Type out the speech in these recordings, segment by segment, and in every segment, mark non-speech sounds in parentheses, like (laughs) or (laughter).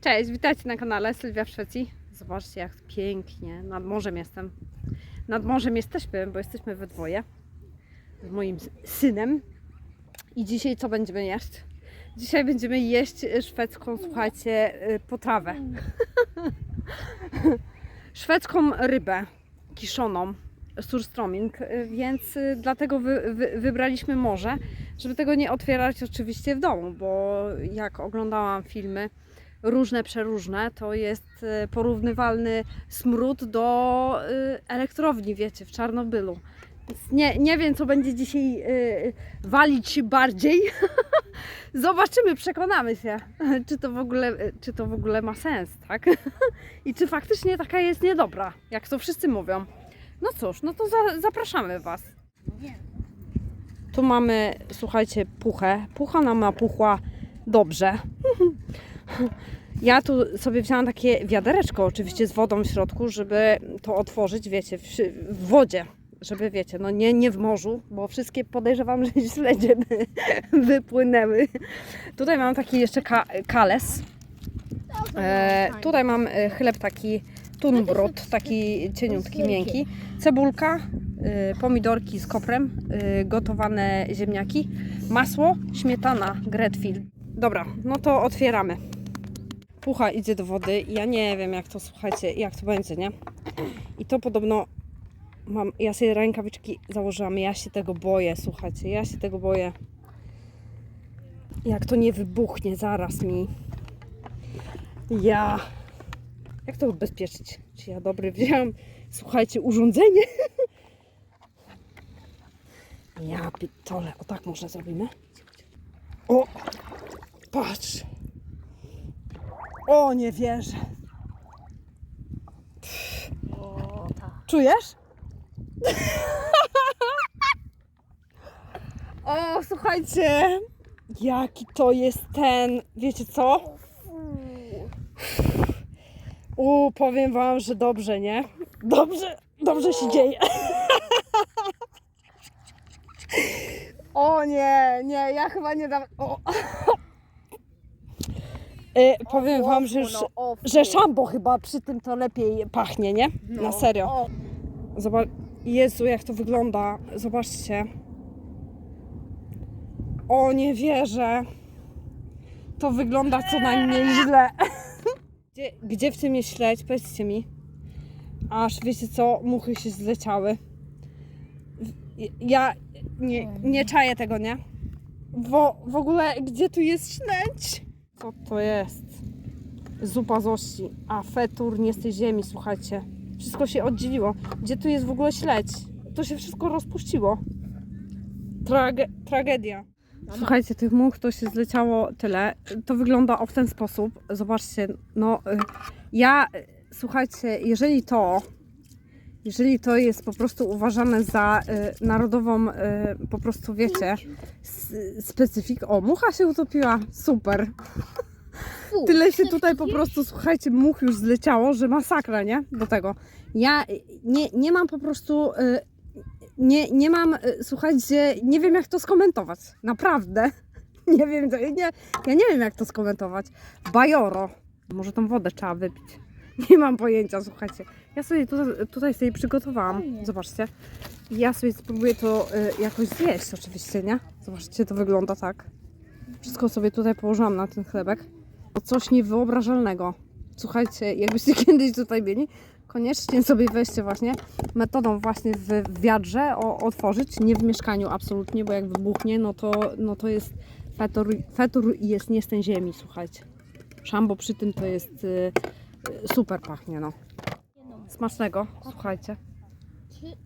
Cześć, witajcie na kanale Sylwia w Szwecji. Zobaczcie jak pięknie, nad morzem jestem. Nad morzem jesteśmy, bo jesteśmy we dwoje z moim synem. I dzisiaj co będziemy jeść? Dzisiaj będziemy jeść szwedzką, słuchajcie, y, potrawę. (laughs) Szwedzką rybę kiszoną, surströmming, y, więc y, dlatego wy, wy, wybraliśmy morze, żeby tego nie otwierać oczywiście w domu, bo jak oglądałam filmy różne, przeróżne, to jest y, porównywalny smród do y, elektrowni, wiecie, w Czarnobylu. Więc nie, nie wiem, co będzie dzisiaj y, walić bardziej. (laughs) Zobaczymy, przekonamy się, (laughs) czy to, w ogóle, czy to w ogóle ma sens, tak? (laughs) I czy faktycznie taka jest niedobra, jak to wszyscy mówią. No cóż, no to za, zapraszamy Was. Tu mamy, słuchajcie, puchę. Pucha nam napuchła dobrze. (laughs) Ja tu sobie wzięłam takie wiadereczko, oczywiście z wodą w środku, żeby to otworzyć, wiecie, w, w wodzie. Żeby, wiecie, no nie, nie w morzu, bo wszystkie podejrzewam, (laughs) że śledzie by (laughs) wypłynęły. Tutaj mam taki jeszcze ka kales. E, tutaj mam e, chleb taki tunbrot, taki cieniutki, miękki. Cebulka, y, pomidorki z koprem, y, gotowane ziemniaki, masło, śmietana, Gretfield. Dobra, no to otwieramy. Pucha idzie do wody. Ja nie wiem, jak to, słuchajcie, jak to będzie, nie? I to podobno mam, ja sobie rękawiczki założyłam, ja się tego boję, słuchajcie, ja się tego boję. Jak to nie wybuchnie zaraz mi. Ja. Jak to ubezpieczyć? Czy ja dobry wziąłem, słuchajcie, urządzenie? Ja pitole. O tak może zrobimy? O! Patrz! O, nie wierzę. Czujesz? (laughs) o, słuchajcie! Jaki to jest ten, wiecie co? U, powiem wam, że dobrze, nie? Dobrze, dobrze się dzieje. (laughs) o nie, nie, ja chyba nie dam. O. E, powiem wam, że, no, że szambo chyba przy tym to lepiej pachnie, nie? Na serio. Zobacz, Jezu, jak to wygląda. Zobaczcie. O, nie wierzę. To wygląda co najmniej źle. (laughs) Gdzie, gdzie w tym jest śledź? Powiedzcie mi. Aż wiecie co, muchy się zleciały. W- Ja nie, nie czaję tego, nie? Wo, w ogóle, gdzie tu jest śledź? Co to jest? Zupa z ości, a fetur nie z tej ziemi, słuchajcie. Wszystko się oddzieliło. Gdzie tu jest w ogóle śledź? To się wszystko rozpuściło. Trage tragedia. Słuchajcie, tych much to się zleciało tyle. To wygląda o w ten sposób. Zobaczcie, no y, ja, y, słuchajcie, jeżeli to, jeżeli to jest po prostu uważane za y, narodową, y, po prostu wiecie, specyfik. O, mucha się utopiła, super. Fu, Tyle się tutaj po prostu, słuchajcie, much już zleciało, że masakra, nie? Do tego. Ja y, nie, nie mam po prostu, y, nie, nie mam, y, słuchajcie, nie wiem jak to skomentować. Naprawdę. (laughs) Nie wiem, nie, ja nie wiem jak to skomentować. Bajoro. Może tą wodę trzeba wypić. (laughs) Nie mam pojęcia, słuchajcie. Ja sobie tutaj, tutaj sobie przygotowałam. Zobaczcie. I Ja sobie spróbuję to y, jakoś zjeść oczywiście, nie? Zobaczcie, to wygląda tak. Wszystko sobie tutaj położyłam na ten chlebek. To coś niewyobrażalnego. Słuchajcie, jakbyście (laughs) kiedyś tutaj byli, koniecznie sobie weźcie właśnie metodą właśnie w wiadrze o, otworzyć, nie w mieszkaniu absolutnie, bo jak wybuchnie, no to, no to jest fetur, fetur i jest nie z tej ziemi, słuchajcie. Szambo przy tym to jest y, super pachnie, no. Smacznego, słuchajcie. Trzy.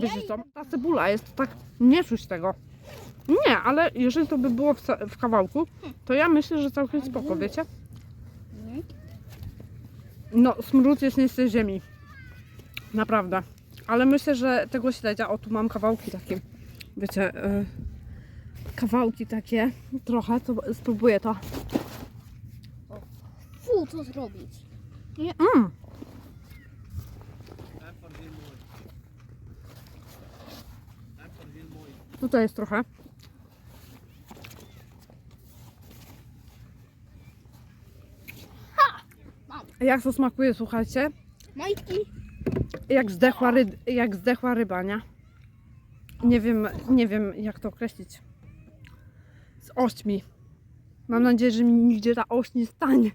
Wiecie co, ta cebula jest tak, nie czuć tego. Nie, ale jeżeli to by było w, w kawałku, to ja myślę, że całkiem spoko, wiecie? No, smród jest nie z tej ziemi. Naprawdę. Ale myślę, że tego śledzia, o tu mam kawałki takie, wiecie, y, kawałki takie, trochę, to spróbuję to. Fu, co zrobić? Mm. Tutaj jest trochę. Jak to smakuje, słuchajcie? Majki. Jak zdechła, ry... jak zdechła ryba, nie? Nie wiem, nie wiem jak to określić. Z ośćmi. Mam nadzieję, że mi nigdzie ta oś nie stanie.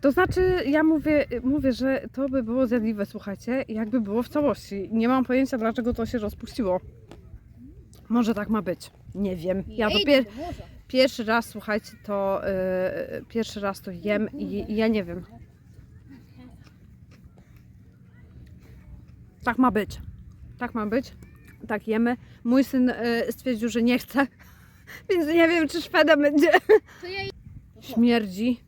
To znaczy, ja mówię, mówię, że to by było zjadliwe, słuchajcie, jakby było w całości. Nie mam pojęcia, dlaczego to się rozpuściło. Może tak ma być. Nie wiem. Ja to pier... Pierwszy raz, słuchajcie, to yy, pierwszy raz to jem i, i ja nie wiem. Tak ma być. Tak ma być. Tak jemy. Mój syn yy, stwierdził, że nie chce, (laughs) więc nie wiem, czy Szweda będzie. Śmierdzi.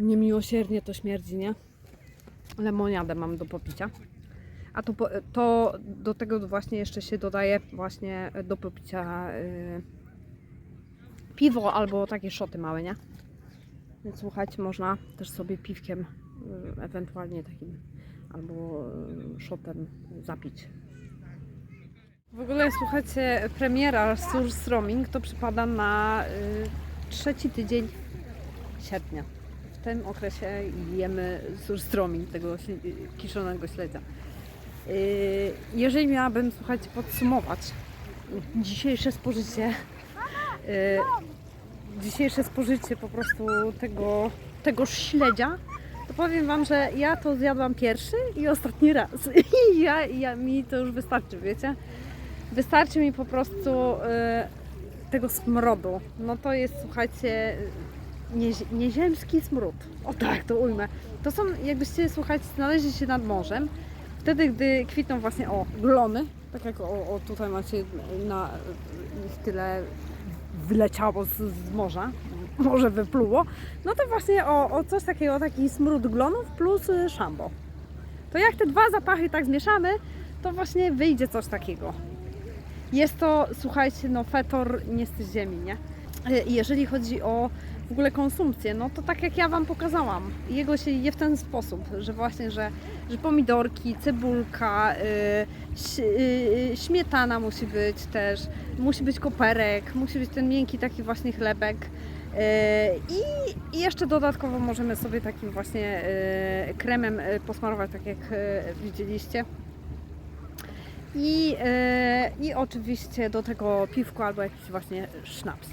Niemiłosiernie to śmierdzi, nie? Lemoniadę mam do popicia. A to, to do tego właśnie jeszcze się dodaje właśnie do popicia yy, piwo albo takie szoty małe, nie? Więc słuchajcie, można też sobie piwkiem yy, ewentualnie takim albo yy, szotem zapić. W ogóle słuchajcie, premiera Surstroming to przypada na yy, trzeci tydzień sierpnia. W tym okresie jemy surstroming tego śle- kiszonego śledzia. Jeżeli miałabym, słuchajcie, podsumować dzisiejsze spożycie, yy, dzisiejsze spożycie po prostu tego, tego śledzia, to powiem Wam, że ja to zjadłam pierwszy i ostatni raz. (laughs) I ja, ja, mi to już wystarczy, wiecie? Wystarczy mi po prostu yy, tego smrodu. No to jest, słuchajcie, niezie- nieziemski smród. O tak, to ujmę. To są, jakbyście, słuchajcie, znaleźli się nad morzem, wtedy, gdy kwitną właśnie, o, glony, tak jak o, o tutaj macie na ich tyle wyleciało z, z morza, (laughs) morze wypluło, no to właśnie o, o coś takiego, taki smród glonów plus y, szambo. To jak te dwa zapachy tak zmieszamy, to właśnie wyjdzie coś takiego. Jest to, słuchajcie, no fetor nie z ziemi, nie? Y, Jeżeli chodzi o w ogóle konsumpcję, no to tak jak ja Wam pokazałam, jego się je w ten sposób, że właśnie, że, że pomidorki, cebulka, y, ś- y, śmietana musi być też, musi być koperek, musi być ten miękki taki właśnie chlebek. Y, I, jeszcze dodatkowo możemy sobie takim właśnie y, kremem y, posmarować, tak jak widzieliście. I, I oczywiście do tego piwko albo jakiś właśnie sznaps.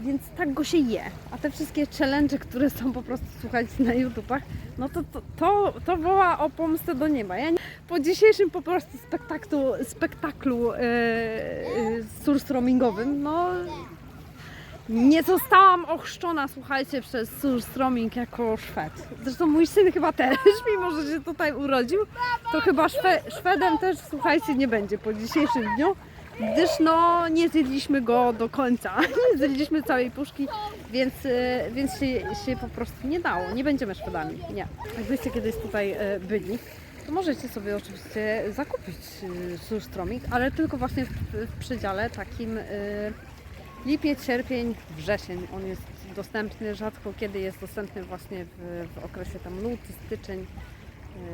Więc tak go się je. A te wszystkie challenge, które są po prostu słuchajcie na YouTubach, no to, to, to, to woła o pomstę do nieba. Ja nie, po dzisiejszym po prostu spektaklu, spektaklu e, e, surstromingowym, no nie zostałam ochrzczona, słuchajcie, przez surstroming jako Szwed. Zresztą mój syn chyba też, (laughs) mimo że się tutaj urodził, to chyba szwe, Szwedem też, słuchajcie, nie będzie po dzisiejszym dniu, gdyż no nie zjedliśmy go do końca. (laughs) Nie zjedliśmy całej puszki, więc, e, więc się, się po prostu nie dało. Nie będziemy Szwedami, nie. Jakbyście kiedyś tutaj e, byli, to możecie sobie oczywiście zakupić e, surstroming, ale tylko właśnie w, w przedziale takim lipiec, sierpień, wrzesień. On jest dostępny, rzadko kiedy jest dostępny właśnie w, w okresie tam luty, styczeń, e,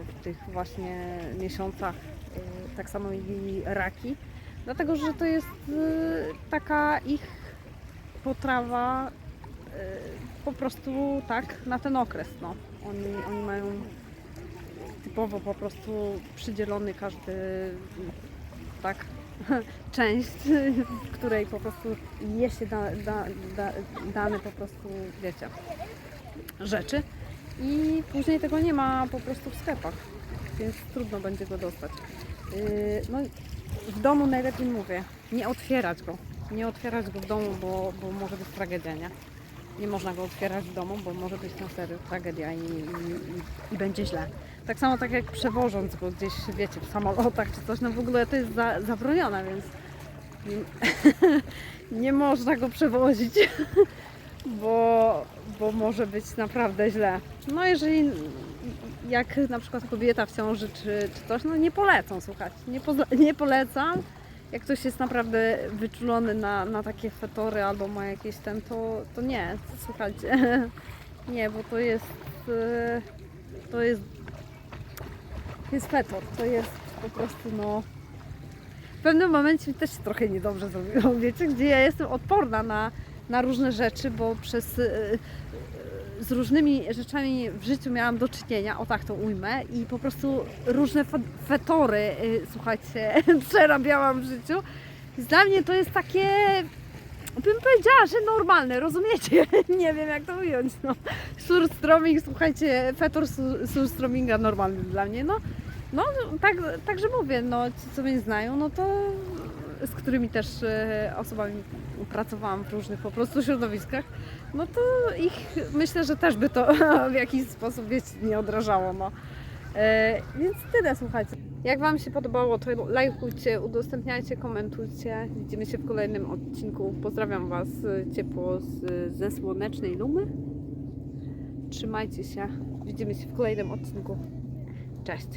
w tych właśnie miesiącach, e, tak samo i raki. Dlatego, że to jest e, taka ich potrawa po prostu tak na ten okres. No. Oni, oni mają typowo po prostu przydzielony każdy tak (laughs) część, w której po prostu je się da, da, da, dane po prostu, wiecie, rzeczy i później tego nie ma po prostu w sklepach, więc trudno będzie go dostać. Yy, No w domu najlepiej mówię, nie otwierać go, nie otwierać go w domu, bo, bo może być tragedia, nie? Nie można go otwierać w domu, bo może być na serio tragedia i, i, i, będzie źle. Tak samo tak jak przewożąc go gdzieś, wiecie, w samolotach czy coś, no w ogóle to jest za, zabronione, więc (laughs) nie, można go przewozić, (laughs) bo, bo może być naprawdę źle. No jeżeli jak na przykład kobieta w ciąży czy, czy coś, no nie polecą, słuchajcie, nie, poza- nie polecam. Jak ktoś jest naprawdę wyczulony na, na takie fetory albo ma jakieś ten, to, to nie, słuchajcie, (laughs) nie, bo to jest, e, to jest jest fetor. To jest po prostu no... W pewnym momencie mi też się trochę niedobrze zrobiło, (laughs) wiecie, gdzie ja jestem odporna na, na różne rzeczy, bo przez... y, y, z różnymi rzeczami w życiu miałam do czynienia, o tak to ujmę, i po prostu różne fe- fetory, y, słuchajcie, (laughs) przerabiałam w życiu. I dla mnie to jest takie, bym powiedziała, że normalne, rozumiecie? (laughs) Nie wiem jak to ująć, no. Surstroming, słuchajcie, fetor su- surströmminga normalny dla mnie, no. No, tak, także mówię, no, ci co mnie znają, no to z którymi też e, osobami pracowałam w różnych po prostu środowiskach, no to ich myślę, że też by to (laughs) w jakiś sposób wiecie, nie odrażało. No. E, więc tyle, słuchajcie. Jak Wam się podobało, to lajkujcie, udostępniajcie, komentujcie. Widzimy się w kolejnym odcinku. Pozdrawiam Was e, ciepło z, ze słonecznej Lumy. Trzymajcie się. Widzimy się w kolejnym odcinku. Cześć.